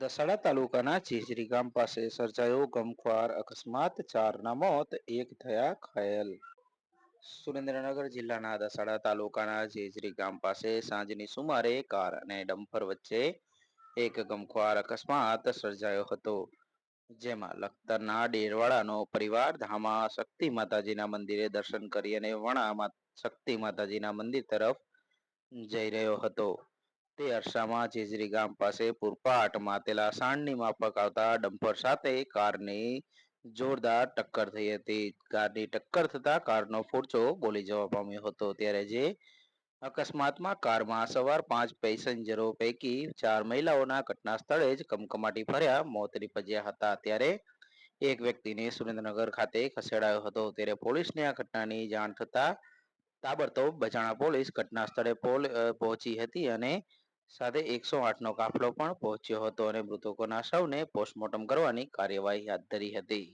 દસાડા તાલુકાના ચીજરી ગામ પાસે સર્જાયો ગમખ્વાર અકસ્માત. ચારના મોત, એક થયા ઘાયલ. સુરેન્દ્રનગર જિલ્લાના દસાડા તાલુકાના જેજરી ગામ પાસે સાંજની સુમારે કાર અને ડમ્પર વચ્ચે એક ગમખ્વાર અકસ્માત સર્જાયો હતો, જેમાં લખતરના ડેરવાડાનો પરિવાર ધામા શક્તિ માતાજીના મંદિરે દર્શન કરી અને વણા શક્તિ માતાજીના મંદિર તરફ જઈ રહ્યો હતો. તે અરસામાં જેજરી ગામ પાસે પૂરપાટ માતેલા સાંડની માફક આવતા ડમ્પર સાથે કારની જોરદાર ટક્કર થઈ હતી. કારની ટક્કર થતા કારનો ફોડચો બોલી જવા પામ્યો હતો. ત્યારે જે અકસ્માતમાં કારમાં સવાર પાંચ પેસેન્જરો પૈકી ચાર મહિલાઓના ઘટના સ્થળે જ કમકમાટી ફર્યા મોત નીપજ્યા હતા. ત્યારે એક વ્યક્તિને સુરેન્દ્રનગર ખાતે ખસેડાયો હતો. ત્યારે પોલીસને આ ઘટનાની જાણ થતા તાબડતોબ બજાણા પોલીસ ઘટના સ્થળે પહોંચી હતી અને સાથે એકસો આઠનો કાફલો પણ પહોંચ્યો હતો અને મૃતકોના શવને પોસ્ટમોર્ટમ કરવાની કાર્યવાહી હાથ ધરી હતી.